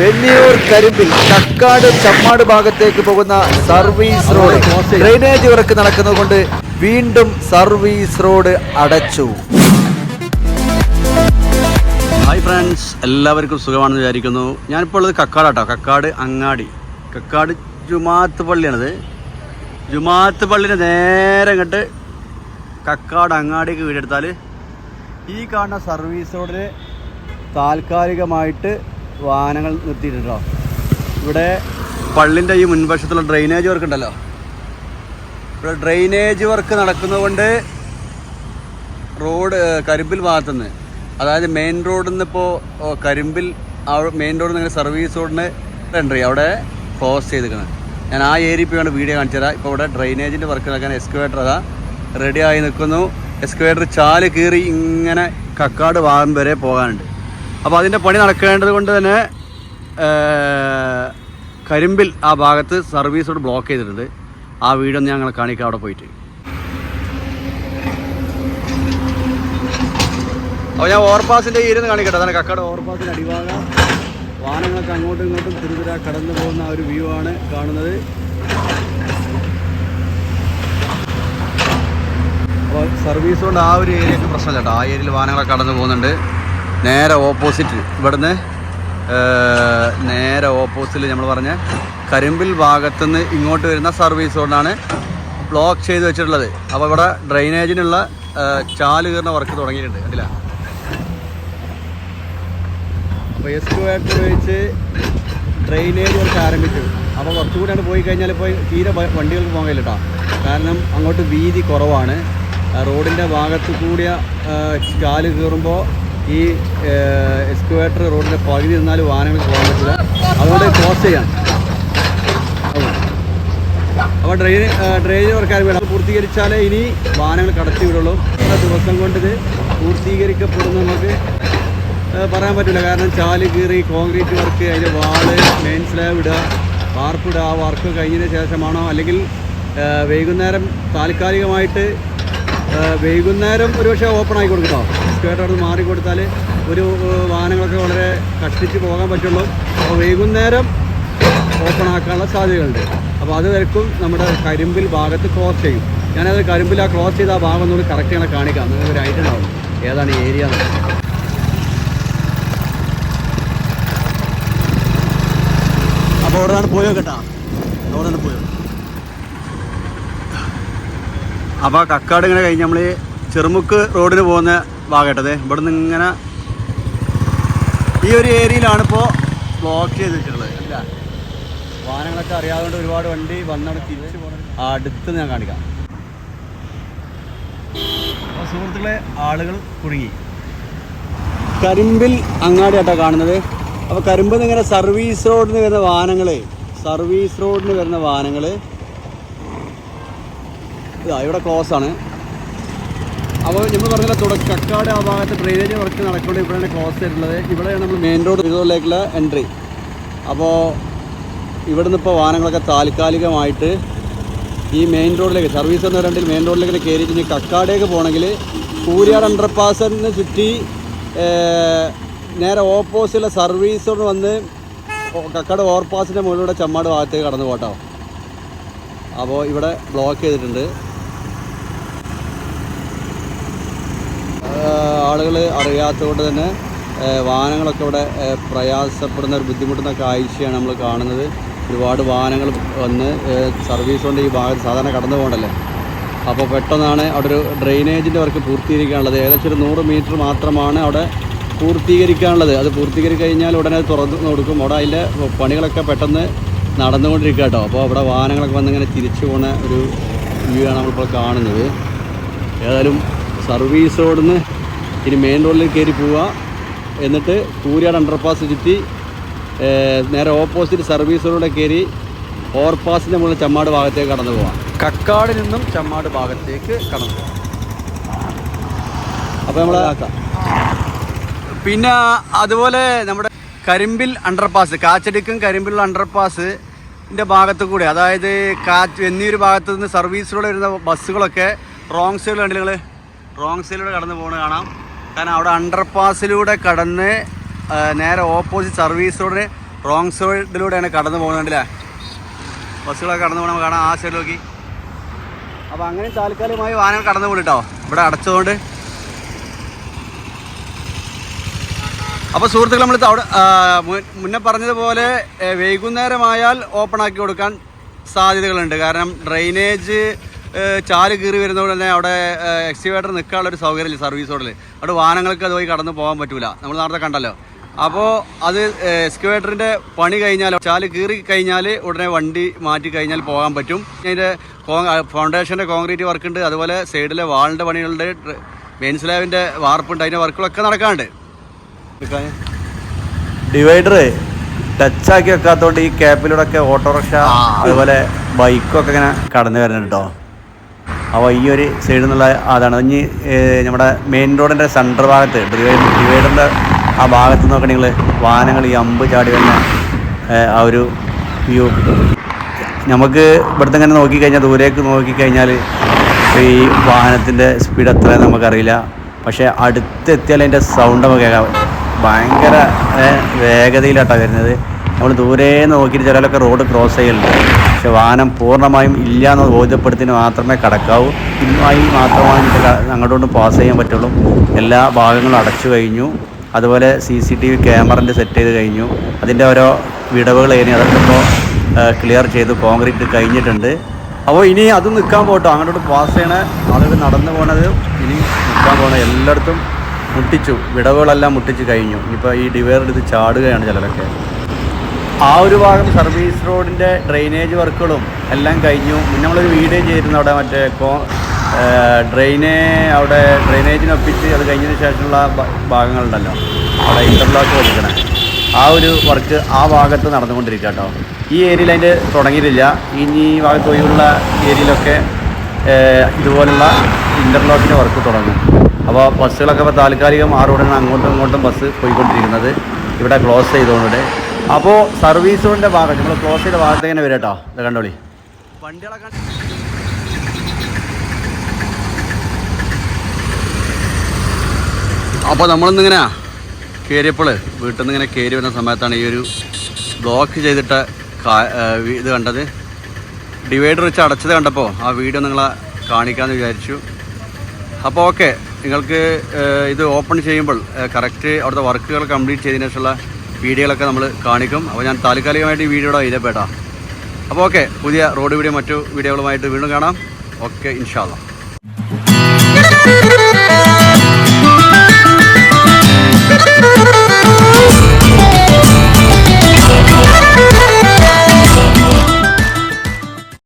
വെന്നിയൂർ കരിമ്പിൽ കക്കാട് ചമ്മാട് ഭാഗത്തേക്ക് പോകുന്ന service road. Drainage work നടക്കുന്നതുകൊണ്ട് വീണ്ടും സർവീസ് റോഡ് അടച്ചു. ഹായ് ഫ്രണ്ട്സ് എല്ലാവർക്കും സുഖമാണെന്ന് വിചാരിക്കുന്നു. ഞാനിപ്പോൾ ഉള്ളത് കക്കാടാട്ടോ. കക്കാട് അങ്ങാടി. കക്കാട് ജുമാത്ത് പള്ളിയാണിത്. ജുമാത്ത് പള്ളിന് നേരെ ഇങ്ങോട്ട് കക്കാട് അങ്ങാടിക്ക് വീടെടുത്താൽ ഈ കാണുന്ന സർവീസ് റോഡിൽ താൽക്കാലികമായിട്ട് വാഹനങ്ങൾ നിർത്തിയിട്ടുണ്ടോ? ഇവിടെ പള്ളിന്റെ ഈ മുൻവശത്തുള്ള ഡ്രെയിനേജ് വർക്ക് ഉണ്ടല്ലോ. ഇവിടെ ഡ്രെയിനേജ് വർക്ക് നടക്കുന്നതുകൊണ്ട് റോഡ് കരിമ്പിൽ ഭാഗത്തുനിന്ന് അതായത് മെയിൻ റോഡിൽ നിന്ന് ഇപ്പോൾ കരിമ്പിൽ മെയിൻ റോഡിൽ നിന്ന് സർവീസ് റോഡിന് എൻട്രി അവിടെ ക്ലോസ് ചെയ്തിരിക്കുന്നത് ഞാൻ ആ ഏരിയ പോയാണ് വീഡിയോ കാണിച്ചു തരാം. ഇപ്പോൾ ഇവിടെ ഡ്രെയിനേജിന്റെ വർക്ക് നടക്കാൻ എക്സ്കവേറ്റർ അതാ റെഡി ആയി നിൽക്കുന്നു. എക്സ്കവേറ്റർ ചാൽ കീറി ഇങ്ങനെ കക്കാട് ഭാഗം വരെ പോകാനുണ്ട്. അപ്പോൾ അതിന്റെ പണി നടക്കേണ്ടത് കൊണ്ട് തന്നെ കരിമ്പിൽ ആ ഭാഗത്ത് സർവീസോട് ബ്ലോക്ക് ചെയ്തിട്ടുണ്ട്. ആ വീടൊന്ന് ഞങ്ങൾ കാണിക്കാം അവിടെ പോയിട്ട്. അപ്പോൾ ഞാൻ ഓവർപാസിന്റെ ഇരുന്ന് കാണിക്കട്ടെ. അതാണ് കക്കാട് ഓവർപാസിന്റെ അടിഭാഗം. വാഹനങ്ങളൊക്കെ അങ്ങോട്ടും ഇങ്ങോട്ടും തിരുതിര കടന്നു പോകുന്ന ആ ഒരു വ്യൂ ആണ് കാണുന്നത്. അപ്പോൾ സർവീസ് കൊണ്ട് ആ ഒരു ഏരിയക്ക് പ്രശ്നമില്ല കേട്ടോ. ആ ഏരിയയിൽ വാഹനങ്ങളൊക്കെ കടന്നു പോകുന്നുണ്ട്. നേരെ ഓപ്പോസിറ്റ് ഇവിടുന്ന് നേരെ ഓപ്പോസിറ്റിൽ നമ്മൾ പറഞ്ഞ കരിമ്പിൽ ഭാഗത്തു നിന്ന് ഇങ്ങോട്ട് വരുന്ന സർവീസ് റോഡാണ് ബ്ലോക്ക് ചെയ്ത് വെച്ചിട്ടുള്ളത്. അപ്പോൾ ഇവിടെ ഡ്രെയിനേജിനുള്ള ചാൽ വർക്ക് തുടങ്ങിയിട്ടുണ്ട്. കണ്ടില്ല? അപ്പോൾ എസ് ടു ആക്ട് ഉപയോഗിച്ച് ഡ്രെയിനേജ് വർക്ക് ആരംഭിച്ചു. അപ്പോൾ കുറച്ചുകൂടി അങ്ങോട്ട് പോയി കഴിഞ്ഞാൽ ഇപ്പോൾ തീരെ വണ്ടികൾക്ക് പോകാൻ കഴിയില്ല കാരണം അങ്ങോട്ട് വീതി കുറവാണ്. റോഡിന്റെ ഭാഗത്ത് കൂടിയ ചാൽ കീറുമ്പോൾ ഈ എക്സ്കുവേറ്റർ റോഡിന്റെ പകുതി നിന്നാൽ വാഹനങ്ങൾ പോകാൻ പറ്റില്ല. അതുകൊണ്ട് ക്ലോസ് ചെയ്യാം. അപ്പോൾ ഡ്രെയിൻ ഡ്രെയിനേജ് വർക്ക് വേണം പൂർത്തീകരിച്ചാലേ ഇനി വാഹനങ്ങൾ കടത്തി വിടുള്ളൂ. ഇത്ര ദിവസം കൊണ്ട് ഇത് പൂർത്തീകരിക്കപ്പെടുന്ന നമുക്ക് പറയാൻ പറ്റില്ല. കാരണം ചാൽ കീറി കോൺക്രീറ്റ് വർക്ക് അതിന്റെ വാൾ മെയിൻ സ്ലാബ് ഇടുക വാർപ്പിടുക ആ വർക്ക് കഴിഞ്ഞതിന് ശേഷമാണോ? അല്ലെങ്കിൽ വൈകുന്നേരം താൽക്കാലികമായിട്ട് വൈകുന്നേരം ഒരുപക്ഷെ ഓപ്പൺ ആയി കൊടുക്കട്ടോ സ്ക്വേർ അവിടെ മാറി കൊടുത്താൽ ഒരു വാഹനങ്ങളൊക്കെ വളരെ കഷ്ടിച്ച് പോകാൻ പറ്റുള്ളൂ. അപ്പോൾ വൈകുന്നേരം ഓപ്പൺ ആക്കാനുള്ള സാധ്യതകളുണ്ട്. അപ്പോൾ അത് വരക്കും നമ്മുടെ കരിമ്പിൽ ഭാഗത്ത് ക്ലോസ് ചെയ്യും. ഞാനത് കരിമ്പിൽ ആ ക്ലോസ് ചെയ്ത ആ ഭാഗം ഒന്നുകൂടി കറക്റ്റ് ചെയ്യണം കാണിക്കാം. നിങ്ങൾക്ക് ഒരു ഐഡിയ ഉണ്ടാവും. ഏതാണ് ഏരിയ എന്ന്. അപ്പോൾ അവിടെ നിന്ന് പോയോ കേട്ടാ? അവിടെ നിന്ന് പോയോ അപ്പോൾ കക്കാട് ഇങ്ങനെ കഴിഞ്ഞ് നമ്മൾ ചെറുമുക്ക് റോഡിന് പോകുന്ന ഭാഗമായിട്ടത് ഇവിടെ നിന്ന് ഇങ്ങനെ ഈ ഒരു ഏരിയയിലാണ് ഇപ്പോൾ ബ്ലോക്ക് ചെയ്ത് വെച്ചിട്ടുള്ളത് അല്ല? വാഹനങ്ങളൊക്കെ അറിയാതുകൊണ്ട് ഒരുപാട് വണ്ടി വന്നവിടെ തിരിച്ചു പോകുന്നത് അടുത്ത് ഞാൻ കാണിക്കാം. സുഹൃത്തുക്കളെ ആളുകൾ കുടുങ്ങി. കരിമ്പിൽ അങ്ങാടിയാട്ടോ കാണുന്നത്. അപ്പോൾ കരിമ്പിൽ നിന്ന് ഇങ്ങനെ സർവീസ് റോഡിന് വരുന്ന വാഹനങ്ങൾ സർവീസ് റോഡിന് വരുന്ന വാഹനങ്ങൾ ഇതാ ഇവിടെ ക്ലോസ് ആണ്. അപ്പോൾ നമ്മൾ പറഞ്ഞ തുടക്ക കക്കാട് ആ ഭാഗത്ത് ഡ്രെയിനേജ് വർക്ക് നടക്കുമ്പോൾ ഇവിടെയാണ് ക്ലോസ് ചെയ്തിട്ടുള്ളത് ഇവിടെയാണ് നമ്മൾ മെയിൻ റോഡ് ഇതിലേക്കുള്ള എൻട്രി അപ്പോൾ ഇവിടുന്ന് ഇപ്പോൾ വാഹനങ്ങളൊക്കെ താൽക്കാലികമായിട്ട് ഈ മെയിൻ റോഡിലേക്ക് സർവീസ് എന്ന് പറയുന്നത് മെയിൻ റോഡിലേക്ക് കയറിയിട്ട് ഇനി കക്കാടേക്ക് പോകണമെങ്കിൽ കൂരിയാട് അണ്ടർപാസിന് ചുറ്റി നേരെ ഓപ്പോസിറ്റുള്ള സർവീസ് റോഡ് വന്ന് കക്കാട് ഓവർപാസിന്റെ മുകളിലൂടെ ചമ്മാട് ഭാഗത്തേക്ക് കടന്നു പോട്ടോ അപ്പോൾ ഇവിടെ ബ്ലോക്ക് ചെയ്തിട്ടുണ്ട്. ആളുകൾ അറിയാത്തതുകൊണ്ട് തന്നെ വാഹനങ്ങളൊക്കെ ഇവിടെ പ്രയാസപ്പെടുന്ന ഒരു ബുദ്ധിമുട്ടുന്ന കാഴ്ചയാണ് നമ്മൾ കാണുന്നത്. ഒരുപാട് വാഹനങ്ങൾ വന്ന് സർവീസ് കൊണ്ട് ഈ ഭാഗത്ത് സാധാരണ കടന്നു പോകണ്ടല്ലേ? അപ്പോൾ പെട്ടെന്നാണ് അവിടെ ഒരു ഡ്രെയിനേജിന്റെ വർക്ക് പൂർത്തീകരിക്കാനുള്ളത്. ഏകദേശം ഒരു നൂറ് മീറ്റർ മാത്രമാണ് അവിടെ പൂർത്തീകരിക്കാനുള്ളത്. അത് പൂർത്തീകരിച്ച് കഴിഞ്ഞാൽ ഉടനെ തുറന്ന് കൊടുക്കും. അവിടെ അതിന്റെ പണികളൊക്കെ പെട്ടെന്ന് നടന്നുകൊണ്ടിരിക്കുക കേട്ടോ. അപ്പോൾ അവിടെ വാഹനങ്ങളൊക്കെ വന്നിങ്ങനെ തിരിച്ചു പോകുന്ന ഒരു വ്യൂ ആണ് നമ്മളിപ്പോൾ കാണുന്നത്. ഏതായാലും സർവീസ് റോഡിൽ നിന്ന് ഇനി മെയിൻ റോഡിൽ കയറി പോവുക എന്നിട്ട് കൂരിയാട് അണ്ടർപാസ് ചുറ്റി നേരെ ഓപ്പോസിറ്റ് സർവീസ് റോഡിൽ കയറി ഓവർപാസിന്റെ മുകളിൽ ചമ്മാട് ഭാഗത്തേക്ക് കടന്നു പോവാം. കക്കാട് നിന്നും ചമ്മാട് ഭാഗത്തേക്ക് കടന്നു പോവാം. അപ്പോൾ നമ്മൾ പിന്നെ അതുപോലെ നമ്മുടെ കരിമ്പിൽ അണ്ടർപാസ് കാച്ചടിക്കും കരിമ്പിലുള്ള അണ്ടർപാസിന്റെ ഭാഗത്ത് കൂടെ. അതായത് കാറ്റ് ഒരു ഭാഗത്ത് നിന്ന് സർവീസിലൂടെ വരുന്ന ബസ്സുകളൊക്കെ റോങ് സൈഡിൽ കണ്ടില്ല നിങ്ങൾ റോങ് സൈഡിലൂടെ കടന്നു പോകുന്നത് കാണാം. കാരണം അവിടെ അണ്ടർപാസിലൂടെ കടന്ന് നേരെ ഓപ്പോസിറ്റ് സർവീസ് റോഡിന് റോങ് സൈഡിലൂടെയാണ് കടന്നു പോകുന്നുണ്ടല്ലേ ബസ്സുകളൊക്കെ കടന്നു പോകണം കാണാം. ആ സൈഡ് നോക്കി. അപ്പോൾ അങ്ങനെ താൽക്കാലികമായി വാഹനങ്ങൾ കടന്നു പോകും കേട്ടോ ഇവിടെ അടച്ചതുകൊണ്ട്. അപ്പോൾ സുഹൃത്തുക്കൾ നമ്മൾ അവിടെ മുന്നേ പറഞ്ഞതുപോലെ വൈകുന്നേരമായാൽ ഓപ്പൺ ആക്കി കൊടുക്കാൻ സാധ്യതകളുണ്ട്. കാരണം ഡ്രെയിനേജ് ചാൽ കീറി വരുന്നതുകൊണ്ട് തന്നെ അവിടെ എക്സിവേറ്റർ നിൽക്കാനുള്ള ഒരു സൗകര്യമില്ല സർവീസ് റോഡിൽ അവിടെ വാഹനങ്ങൾക്ക് അതുവഴി കടന്നു പോകാൻ പറ്റൂല. നമ്മൾ നേരത്തെ കണ്ടല്ലോ. അപ്പോൾ അത് എക്സ്കവേറ്ററിന്റെ പണി കഴിഞ്ഞാൽ ചാൽ കീറി കഴിഞ്ഞാൽ ഉടനെ വണ്ടി മാറ്റി കഴിഞ്ഞാൽ പോകാൻ പറ്റും. അതിന്റെ ഫൗണ്ടേഷന്റെ കോൺക്രീറ്റ് വർക്ക് ഉണ്ട്. അതുപോലെ സൈഡിലെ വാളിന്റെ പണികളുണ്ട്. മെയിൻ സ്ലാബിന്റെ വാർപ്പുണ്ട്. അതിന്റെ വർക്കുകളൊക്കെ നടക്കാണ്ട് ഡിവൈഡർ ടച്ച് ആക്കി വെക്കാത്തോണ്ട് ഈ ക്യാപ്പിലൂടെ ഒക്കെ ഓട്ടോറിക്ഷ അതുപോലെ ബൈക്കൊക്കെ ഇങ്ങനെ കടന്നു വരുന്നുണ്ട് കേട്ടോ അപ്പോൾ ഈ ഒരു സൈഡിൽ നിന്നുള്ള അതാണ്. ഇനി നമ്മുടെ മെയിൻ റോഡിന്റെ സെന്റർ ഭാഗത്ത് ഡിവൈഡറിന്റെ ആ ഭാഗത്ത് നോക്കണെങ്കിൽ വാഹനങ്ങൾ ഈ അമ്പ് ചാടി വരുന്ന ആ ഒരു വ്യൂ നമുക്ക് ഇവിടുത്തെ ഇങ്ങനെ നോക്കിക്കഴിഞ്ഞാൽ ദൂരേക്ക് നോക്കിക്കഴിഞ്ഞാൽ ഈ വാഹനത്തിന്റെ സ്പീഡ് എത്ര നമുക്കറിയില്ല. പക്ഷേ അടുത്തെത്തിയാൽ അതിന്റെ സൗണ്ട് നമുക്ക് കേൾക്കാം. ഭയങ്കര വേഗതയിലാട്ടാണ് വരുന്നത്. നമ്മൾ ദൂരെ നോക്കിയിട്ട് ചിലരൊക്കെ റോഡ് ക്രോസ് ചെയ്യലുണ്ട്. പക്ഷെ വാഹനം പൂർണമായും ഇല്ല എന്ന് ബോധ്യപ്പെടുത്തിന് മാത്രമേ കടക്കാവൂ. ഇന്നുമായി മാത്രമാണ് ഇത് ക- അങ്ങോട്ടോട്ട് പാസ് ചെയ്യാൻ പറ്റുള്ളൂ. എല്ലാ ഭാഗങ്ങളും അടച്ചു കഴിഞ്ഞു. അതുപോലെ സി സി ടി വി ക്യാമറന്റെ സെറ്റ് ചെയ്ത് കഴിഞ്ഞു. അതിന്റെ ഓരോ വിടവുകൾ കഴിഞ്ഞു അതൊക്കെ ഇപ്പോൾ ക്ലിയർ ചെയ്തു. കോൺക്രീറ്റ് കഴിഞ്ഞിട്ടുണ്ട്. അപ്പോൾ ഇനി അത് നിൽക്കാൻ പോട്ടോ അങ്ങോട്ട് പാസ് ചെയ്യണ ആളുകൾ നടന്നു പോണത് ഇനി നിൽക്കാൻ പോണ എല്ലായിടത്തും മുട്ടിച്ചു. വിടവുകളെല്ലാം മുട്ടിച്ച് കഴിഞ്ഞു. ഇനിയിപ്പോൾ ഈ ഡിവൈഡർ ഇത് ചാടുകയാണ് ചിലരൊക്കെ. ആ ഒരു ഭാഗം സർവീസ് റോഡിന്റെ ഡ്രെയിനേജ് വർക്കുകളും എല്ലാം കഴിഞ്ഞു. പിന്നെ നമ്മളൊരു വീഡിയോ ചെയ്തിരുന്നു അവിടെ മറ്റേ ഇപ്പോൾ ഡ്രെയിനെ അവിടെ ഡ്രെയിനേജിനൊപ്പിച്ച് അത് കഴിഞ്ഞതിന് ശേഷമുള്ള ഭാഗങ്ങളുണ്ടല്ലോ. അവിടെ ഇന്റർലോക്ക് കൊടുക്കണേ ആ ഒരു വർക്ക് ആ ഭാഗത്ത് നടന്നുകൊണ്ടിരിക്കുക കേട്ടോ. ഈ ഏരിയയിൽ അതിന്റെ തുടങ്ങിയിട്ടില്ല. ഇനി ഈ ഭാഗത്ത് ഒഴിവുള്ള ഏരിയയിലൊക്കെ ഇതുപോലുള്ള ഇന്റർലോക്കിന്റെ വർക്ക് തുടങ്ങും. അപ്പോൾ ബസ്സുകളൊക്കെ ഇപ്പോൾ താൽക്കാലികം ആ റോഡിൽ നിന്ന് അങ്ങോട്ടും ഇങ്ങോട്ടും ബസ് പോയിക്കൊണ്ടിരിക്കുന്നത്. ഇവിടെ ക്ലോസ് ചെയ്തുകൊണ്ട് അപ്പോൾ സർവീസ് റോഡിന്റെ ഭാഗം നമ്മൾ ക്ലോസ് ചെയ്ത ഭാഗത്ത് ഇങ്ങനെ വരും കേട്ടോ ഇത് കണ്ടോളി. വണ്ടികളൊക്കെ അപ്പോൾ നമ്മളിന്നിങ്ങനെ കയറിയപ്പോൾ വീട്ടിൽ നിന്ന് ഇങ്ങനെ കയറി വരുന്ന സമയത്താണ് ഈ ഒരു ബ്ലോക്ക് ചെയ്തിട്ട് ഇത് കണ്ടത്. ഡിവൈഡർ വെച്ച് അടച്ചത് കണ്ടപ്പോൾ ആ വീഡിയോ നിങ്ങളെ കാണിക്കാമെന്ന് വിചാരിച്ചു. അപ്പോൾ ഓക്കെ നിങ്ങൾക്ക് ഇത് ഓപ്പൺ ചെയ്യുമ്പോൾ കറക്റ്റ് അവിടുത്തെ വർക്കുകൾ കംപ്ലീറ്റ് ചെയ്തതിനു ശേഷമുള്ള വീഡിയോകളൊക്കെ നമ്മൾ കാണിക്കും. അപ്പോൾ ഞാൻ താൽക്കാലികമായിട്ട് ഈ വീഡിയോയുടെ ചെയ്തപ്പേട്ടാ അപ്പോൾ ഓക്കെ പുതിയ റോഡ് വീഡിയോ മറ്റു വീഡിയോകളുമായിട്ട് വീണ്ടും കാണാം. ഓക്കെ ഇൻഷാല്ല.